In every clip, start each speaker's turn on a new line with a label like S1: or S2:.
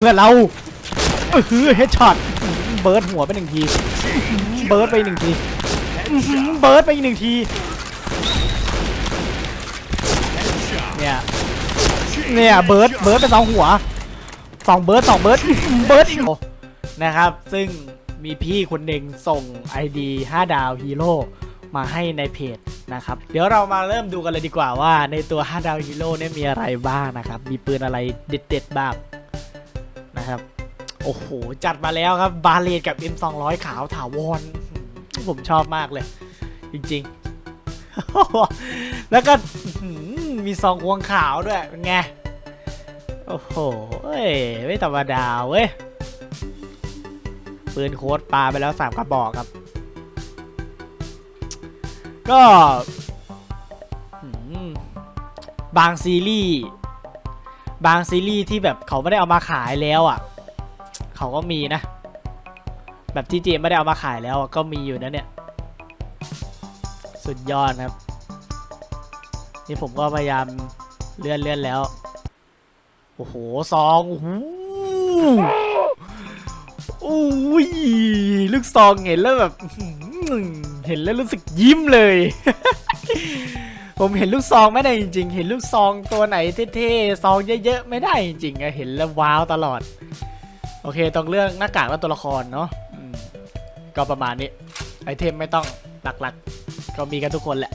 S1: เพื่อนเราเออเฮดช็อตเบิร์ดหัวไปหนึ่งที เบิร์ดไปหนึ่งที เบิร์ดไปอีกหนึ่งที เนี่ย เนี่ย เบิร์ด เบิร์ดเป็นสองหัว สองเบิร์ดสองเบิร์ด เบิร์ดอีกนะครับ ซึ่งมีพี่คนหนึ่งส่ง ID 5 ดาวฮีโร่มาให้ในเพจนะครับ เดี๋ยวเรามาเริ่มดูกันเลยดีกว่าว่าในตัว 5 ดาวฮีโร่เนี่ยมีอะไรบ้างนะครับ มีปืนอะไรเด็ดๆบ้าง นะครับ โอ้โห จัดมาแล้วครับบาเลตกับ M200 ขาวถาวร ผมชอบมากเลย จริงๆ แล้วก็มีซองควงขาวด้วยเป็นไง โอ้โหเอ้ยไม่ธรรมดาเว้ย ปืนโค้ดปลาไปแล้วสามกระบอกครับ ก็บางซีรีส์ บางซีรีส์ที่แบบเขาไม่ได้เอามาขายแล้วอะ เขาก็มีนะ แบบที่เจไม่ได้เอามาขายแล้วก็มีอยู่นะเนี่ย สุดยอดครับ นี่ผมก็พยายามเลื่อนเลื่อนแล้ว โอ้โหซองโอ้โหโอ้ยลูกซองเห็นแล้วแบบเห็นแล้วรู้สึกยิ้มเลย ผมเห็นลูกซองไม่ได้จริง ๆ เห็นลูกซองตัวไหนเท่ๆซองเยอะๆไม่ได้จริงๆอะเห็นแล้วว้าวตลอด โอเคต้องเรื่องหน้ากากและตัวละครเนาะอืมก็ประมาณนี้ไอเทมไม่ต้องหลักๆ ก็มีกันทุกคนแหละ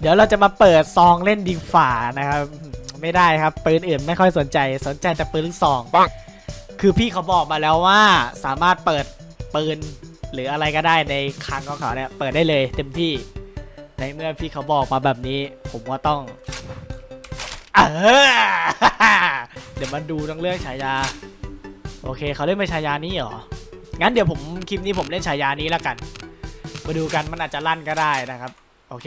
S1: เดี๋ยวเราจะมาเปิดซองเล่นดิงฝานะครับ ไม่ได้ครับปืนอื่นไม่ค่อยสนใจสนใจแต่ปืนลูกซอง
S2: ปัง
S1: คือพี่เขาบอกมาแล้วว่าสามารถเปิดปืนหรืออะไรก็ได้ในคลังของเขาเนี่ยเปิดได้เลยเต็มที่ ในเมื่อพี่เขาบอกมาแบบนี้ ผมก็ต้องเดี๋ยวมาดูต้องเรื่องฉายา โอเคเขาเล่นเป็นฉายานี้เหรอ งั้นเดี๋ยวผมคลิปนี้ผมเล่นฉายานี้แล้วกัน มาดูกันมันอาจจะลั่นก็ได้นะครับ โอเค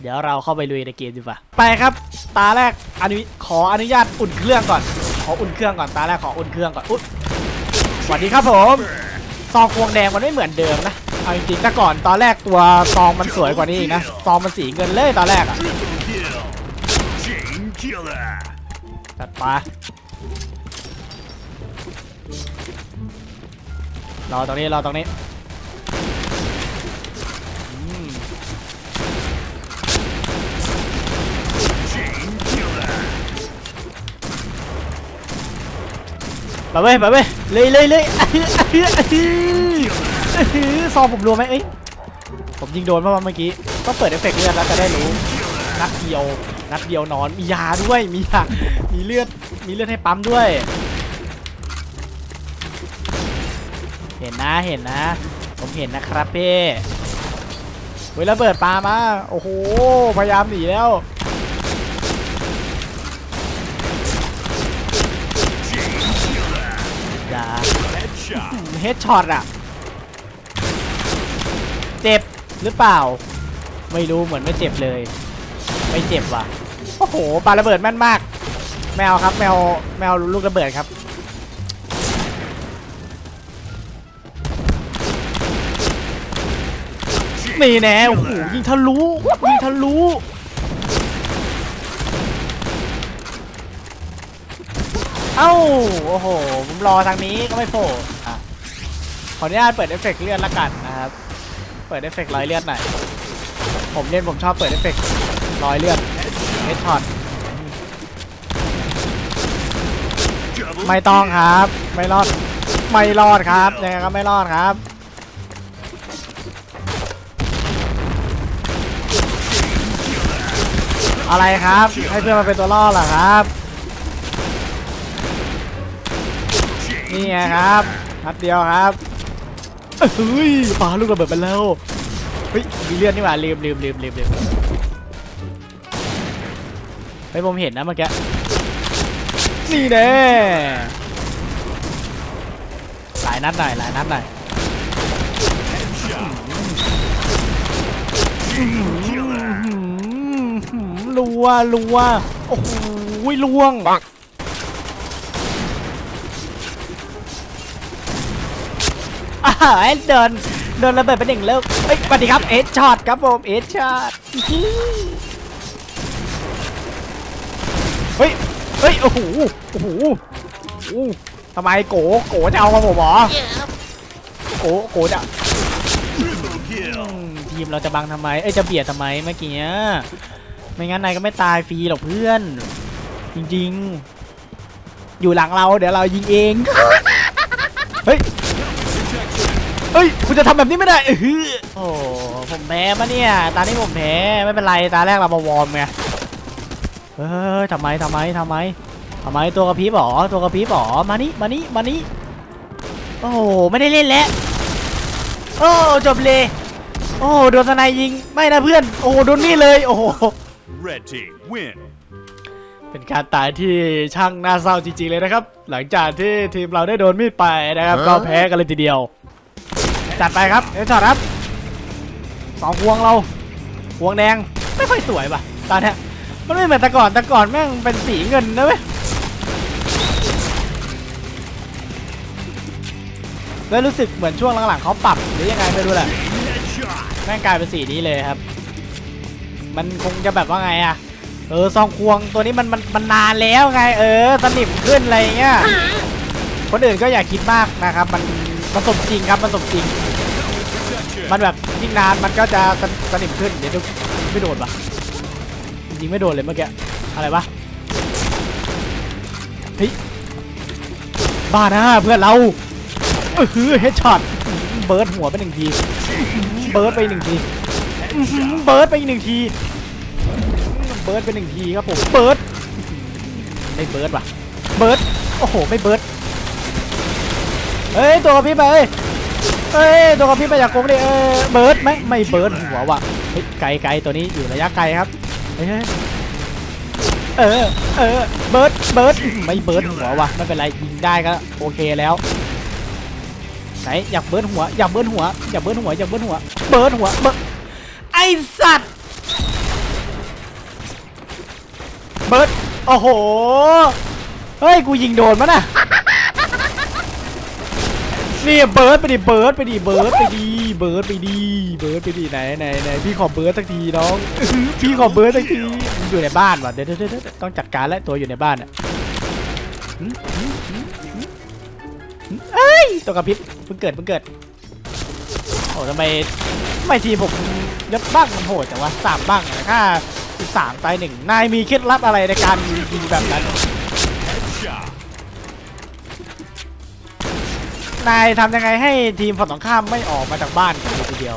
S1: เดี๋ยวเราเข้าไปลุยในเกมดีกว่า ไปครับ ตาแรกอนุขออนุญาตอุ่นเครื่องก่อน ขออุ่นเครื่องก่อน ตาแรกขออุ่นเครื่องก่อน อุ๊ยสวัสดีครับผม ซองควงแดงมันไม่เหมือนเดิมนะ เอาจริงๆแต่ก่อนตอนแรกตัวซองมันสวยกว่านี้อีกนะซองมันสีเงินเลยตอนแรกอะตัดไปรอตรงนี้รอตรงนี้ไปเว้ยไปเว้ยเลยเลยเลย ซองผมรัวไหมเอ้ย ผมยิงโดนเมื่อเมื่อกี้ ก็เปิดเอฟเฟกต์เลือดแล้วจะได้รู้ นัดเดียว นัดเดียวนอน มียาด้วย มียามีเลือด มีเลือดให้ปั๊มด้วย เห็นนะ เห็นนะ ผมเห็นนะครับเพ่เฮ้ยระเบิดปลามา โอ้โห พยายามหนีแล้วอย่า
S2: Headshot.
S1: เฮดช็อตอะ เจ็บหรือเปล่า ไม่รู้เหมือนไม่เจ็บเลย ไม่เจ็บว่ะโอ้โหปาระเบิดแม่นมาก แมวครับ แมวแมวลูกระเบิดครับนี่แน่โอ้โหยิงทะลุยิงทะลุเอ้าโอ้โหผมรอทางนี้ก็ไม่โผล่ขออนุญาตเปิดเอฟเฟกต์เลือดละกันนะครับ เปิดเอฟเฟกต์รอยเลือดหน่อย ผมเล่นผมชอบเปิดเอฟเฟกต์รอยเลือดเฮดช็อตไม่ต้องครับ ไม่รอด ไม่รอดครับยังไงก็ไม่รอดครับ อะไรครับ ให้เพื่อนมาเป็นตัวล่อเหรอครับ นี่ไงครับนัดเดียวครับ เฮ้ยปาลูกระเบิดไปแล้ว เฮ้ย มีเลือดนี่หว่าลืมลืมลืมลืมลืมเฮ้ยผมเห็นนะเมื่อกี้ นี่แน่หลายนัดหน่อยหลายนัดหน่อยรัวรัวโอ้โหล่วง อ่าเดินเดินระเบิดเป็นหนึ่งเลิกเฮ้ยสวัสดีครับเอชช็อตครับผมเอชช็อตเฮ้ยเฮ้ยโอ้โหโอ้โหโอ้โหทำไมโกโกจะเอามาผมเหรอโกโกจะอืมทีมเราจะบังทำไมเอ้ยจะเบียดทำไมเมื่อกี้อะไม่งั้นนายก็ไม่ตายฟรีหรอกเพื่อน จริงๆ อยู่หลังเราเดี๋ยวเรายิงเอง เฮ้ย เฮ้ยคุณจะทำแบบนี้ไม่ได้เออหือโอ้ผมแพ้ปะเนี่ย ตานี้ผมแพ้ไม่เป็นไรตาแรกเรามาวอร์มไงเฮ้ยทำไมทำไมทำไมทำไมตัวกระพริบหรอตัวกระพริบหรอมานี่มานี่มานี่โอ้โหไม่ได้เล่นแล้วโอ้จบเลยโอ้โดนสไนยยิงไม่นะเพื่อน โอ้โดนนี่เลยโอ้โห
S2: Red team win.
S1: เป็นการตายที่ช่างน่าเศร้าจริงๆเลยนะครับ หลังจากที่ทีมเราได้โดนมีดไปนะครับ ก็แพ้กันเลยทีเดียว จัดไปครับเอชช็อตครับสองพวงเราพวงแดงไม่ค่อยสวยป่ะตอนนี้มันไม่เหมือนแต่ก่อนแต่ก่อนแม่งเป็นสีเงินนะเว้ยแล้วรู้สึกเหมือนช่วงหลังๆเขาปรับหรือยังไงไม่รู้แหละแม่งกลายเป็นสีนี้เลยครับ มันคงจะแบบว่าไงอะเออซองควงตัวนี้มันมันมันนานแล้วไง เออสนิมขึ้นอะไรเงี้ยคนอื่นก็อย่าคิดมากนะครับ มัน มันสมจริงครับมันสมจริง มันแบบยิ่งนานมันก็จะสนสนิมขึ้นเดี๋ยวดูไม่โดนปะจริงไม่โดนเลยเมื่อกี้อะไรวะเฮ้ยบ้านะเพื่อนเราเออเฮดช็อตเบิร์ดหัวไปหนึ่งทีเบิร์ดไปหนึ่งทีเบิร์ดไปอีกหนึ่งทีเบิร์ดไปหนึ่งทีครับผมเบิร์ดไม่เบิร์ดว่ะเบิร์ดโอ้โหไม่เบิร์ด เฮ้ยตัวกระพริบไปเฮ้ยเฮ้ยตัวกระพริบไปจากกงดิเออเบิร์ดไหมไม่เบิร์ดหัวว่ะเฮ้ยไกลไกลตัวนี้อยู่ระยะไกลครับเฮ้ยเออเออเบิร์ดเบิร์ดไม่เบิร์ดหัวว่ะไม่เป็นไรยิงได้ก็โอเคแล้วไหนอยากเบิร์ดหัวอยากเบิร์ดหัวอยากเบิร์ดหัวอยากเบิร์ดหัวเบิร์ดหัวเบิร์ดไอสัตว์เบิร์ดโอ้โหเฮ้ยกูยิงโดนมั้ยน่ะ นี่เบิร์ดไปดิเบิร์ดไปดิเบิร์ดไปดิเบิร์ดไปดิเบิร์ดไปดิไหนไหนไหนพี่ขอเบิร์ดสักทีน้องพี่ขอเบิร์ดสักทีอยู่ในบ้านว่ะเดี๋ยวเดี๋ยวเด้ต้องจัดการแล้วตัวอยู่ในบ้านอะเอ้ยตัวกระพริบเพิ่งเกิดเพิ่งเกิดโอ้ทำไมไม่ทีผมยศบ้างโหดแต่ว่าสามบ้างอะค่าสิบสามตายหนึ่งนายมีเคล็ดลับอะไรในการยิงแบบนั้น นายทำยังไงให้ทีมฝั่งตรงข้ามไม่ออกมาจากบ้านกันเลยทีเดียว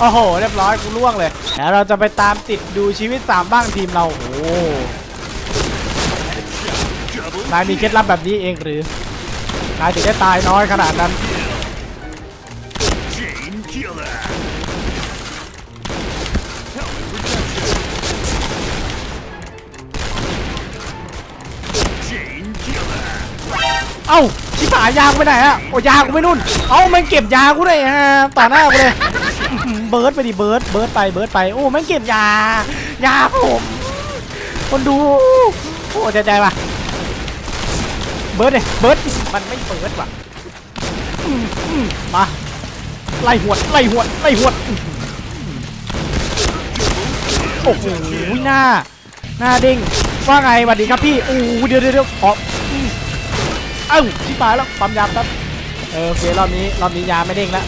S1: โอ้โห เรียบร้อยกูล่วงเลย แล้วเราจะไปตามติดดูชีวิตสามบ้างทีมเรา โอ้โหนายมีเคล็ดลับแบบนี้เองหรือนายถึงได้ตายน้อยขนาดนั้น เอ้าชิบหายยางไปไหนอะโอ้ยางกูไม่นุ่น เอ้ามันเก็บยากูเลยฮะต่อหน้ากูเลยเบิร์ดไปดิเบิร์ดเบิร์ดไปเบิร์ดไปโอ้มันเก็บยายาผมคนดูโอ้ใจใจว่ะเบิร์ดเลยเบิร์ดมันไม่เบิร์ดว่ะมาไล่หวดไล่หวดไล่หวดโอ้โหหน้าหน้าเด้งว่าไงสวัสดีครับพี่โอ้โหเดี๋ยวเดี๋ยวเดี๋ยวขอ เอ้าที่ปลายแล้วปั๊มยาครับเออโอเครอบนี้รอบนี้ยาไม่เด้งแล้ว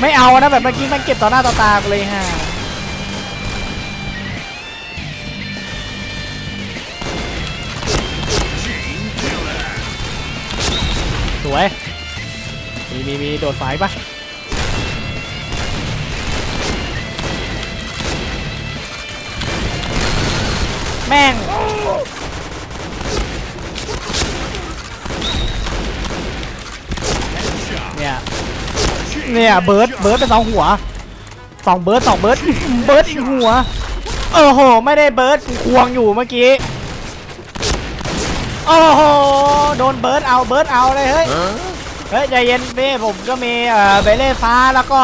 S1: ไม่เอานะแบบเมื่อกี้มันเก็บต่อหน้าต่อตากูเลยฮะสวย มีมีมีโดดไฟปะแม่ง เนี่ย
S2: Chain
S1: เนี่ยเบิร์ด
S2: headshot.
S1: เบิร์ดเป็นสองหัวสองเบิร์ดสองเบิร์ดอื้อหือเบิร์ดอีกหัวโอ้โหไม่ได้เบิร์ดกูควงอยู่เมื่อกี้โอ้โหโดนเบิร์ดเอาเบิร์ดเอาเลยเฮ้ยเฮ้ยใจเย็นพี่ผมก็มีเอ่อเบลเล่ฟ้าแล้วก็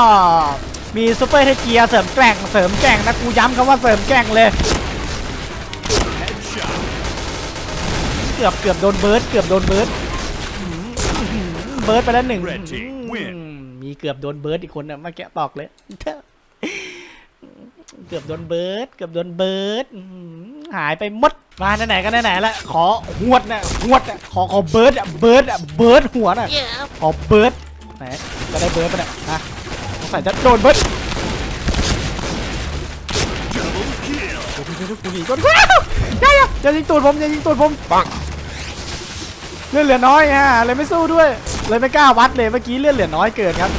S1: มีซูเปอร์เทเกียร์เสริมแกร่งเสริมแกร่งนะกูย้ำคำว่าเสริมแกร่งเลย
S2: Headshot.
S1: เกือบเกือบโดนเบิร์ดเกือบโดนเบิร์ดอื้อหือ เบิร์ดไปแล้วหนึ่ง
S2: Red team win
S1: อืมมีเกือบโดนเบิร์ดอีกคนนะเมื่อกี้บอกเลยเกือบโดนเบิร์ดเกือบโดนเบิร์ดอื้อหือหายไปหมดมาไหนๆก็ไหนๆแล้วขอหวดนะหวดนะขอขอเบิร์ดอะเบิร์ดอะเบิร์ดหัวน่ะขอเบิร์ดไหนจะได้เบิร์ดปะเนี่ยฮะสงสัยจะโดนเบิร์ด
S2: Double kill.
S1: เดี๋ยวๆๆกูหนีก่อนว้าวอย่าอย่าอย่ายิงตูดผมอย่ายิงตูดผมปังเลือดเหลือน้อยฮะเลยไม่สู้ด้วย เลยไม่กล้าวัดเลยเมื่อกี้เลือดเหลือน้อยเกินครับ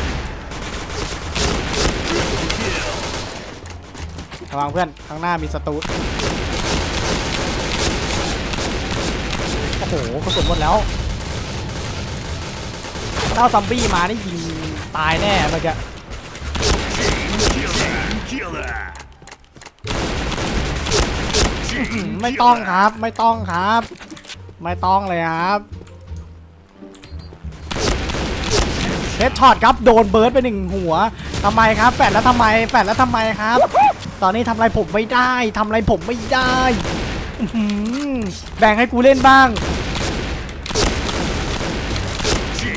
S1: ระวังเพื่อนข้างหน้ามีศัตรูโอ้โหกระสุนหมดแล้วถ้าซอมบี้มานี่ยิงตายแน่เมื่อกี้ไม่ต้องครับ ไม่ต้องครับ ไม่ต้องเลยครับ เฮดช็อตครับโดนเบิร์ดไปหนึ่งหัวทำไมครับ แฟดแล้วทำไมแฟดแล้วทำไมครับ ตอนนี้ทำอะไรผมไม่ได้ทำอะไรผมไม่ได้แบ่งให้กูเล่นบ้าง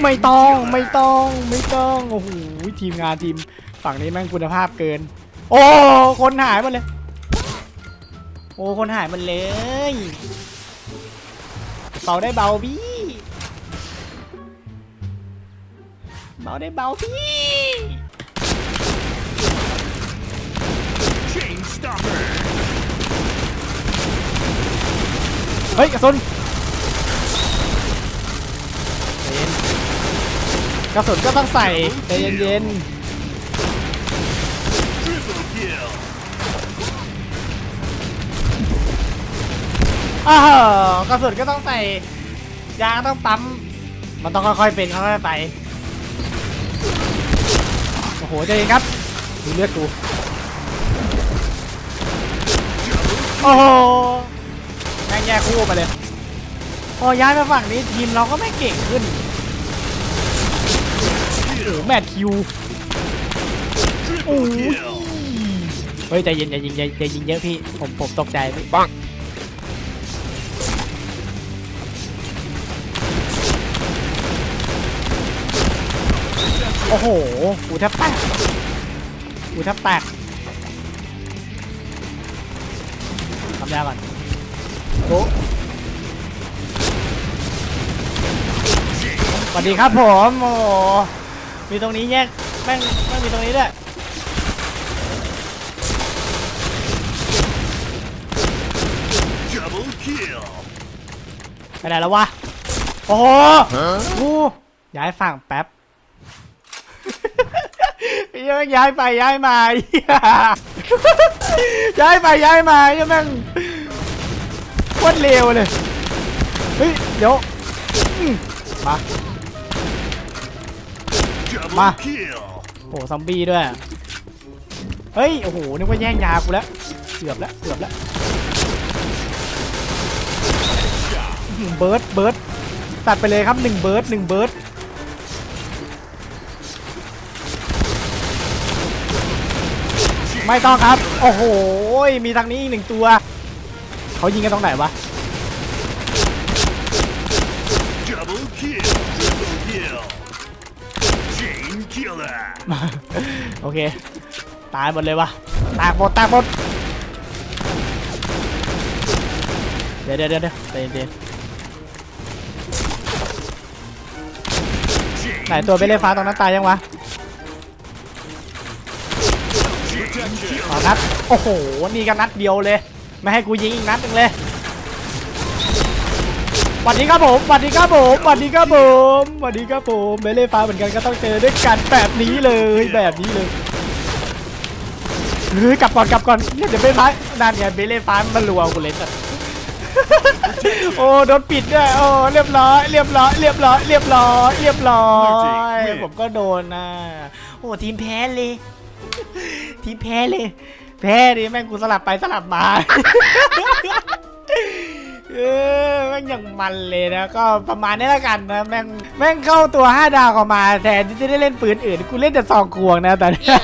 S1: ไม่ต้องไม่ต้องไม่ต้องโอ้โหทีมงานทีมฝั่งนี้แม่งคุณภาพเกิน โอ้คนหายหมดเลย โอ้คนหายหมันเลยเบาได้เบาพี่ เบาได้เบาพี่
S2: Chain stopper.
S1: เฮ้ยกระสุนใจเย็นกระสุนก็ต้องใส่ใจเย็น
S2: Triple kill.
S1: ๆอ้าวกระสุนก็ต้องใส่ยาก็ต้องปั๊ม มันต้องค่อยๆเป็นค่อยๆไป โอ้โหใจเย็นครับดูเลือดกูโอ้โหแม่งแยกคู่มาเลย พอย้ายมาฝั่งนี้ทีมเราก็ไม่เก่งขึ้นโอ้โหแมทคิว
S2: Triple kill.
S1: เฮ้ยใจเย็นอย่ายิงอย่าอย่ายิงเยอะพี่ ผมผมตกใจพี่ปัง โอ้โหกูแทบแตกกูแทบแตกทำยาก่อนโอ้สวัสดีครับผมโอ้โหมีตรงนี้แยกแม่งแม่งมีตรงนี้ด้วย
S2: Double kill.
S1: ไปไหนแล้ววะ โอ้โหกูย้ายฝั่งแป๊บ ยังย้ายไปย้ายมาเหี้ยย้ายไปย้ายมายังแม่งโคตรเร็วเลย เฮ้ย เดี๋ยวอืมมา
S2: Double kill.
S1: โอ้ซอมบี้ด้วย เฮ้ย โอ้โห นึกว่าแย่งยากูแล้วเกือบแล้วเกือบแล้วอื้อหือเบิร์ดเบิร์ดตัดไปเลยครับหนึ่งเบิร์ดหนึ่งเบิร์ด ไม่ต้องครับ โอ้โห มีทางนี้อีกหนึ่งตัว เขายิงกันตรงไหนวะ
S2: Double kill. Triple kill. Chain killer.
S1: โอเค ตายหมดเลยวะตากหมดตากหมด เดี๋ยวเดี๋ยวเดี๋ยวเดี๋ยวใจเย็น
S2: Chain
S1: ๆไหนตัวไปเล่ฟ้าตรงนั้นตายยังวะ
S2: Protection.
S1: ขอนัดโอ้โหนี่ก็นัดเดียวเลย ไม่ให้กูยิงอีกนัดหนึ่งเลยสวัสดีครับผมสวัสดีครับผมสวัสดีครับผมสวัสดีครับผมเบลเล่ฟ้าเหมือนกันก็ต้องเจอด้วยกันแบบนี้เลยแบบนี้เลยเฮ้ยกลับก่อนกลับก่อนเนี่ยเดี๋ยวเบลฟ้านานไงเบลเล่ฟ้ามันรัวกูเลยสัสโอ้โดนปิดด้วยโอ้เรียบร้อยเรียบร้อยเรียบร้อยเรียบร้อยเรียบร้อยผมก็โดนนะโอ้ทีมแพ้เลย ที่แพ้เลย แพ้ดิแม่งกูสลับไปสลับมาเออแม่งอย่างมันเลยนะ ก็ประมาณนี้ละกันนะแม่งแม่งเข้าตัว 5 ดาวเข้ามาแทนที่จะได้เล่นปืนอื่น กูเล่นแต่ซองควงนะแต่เนี้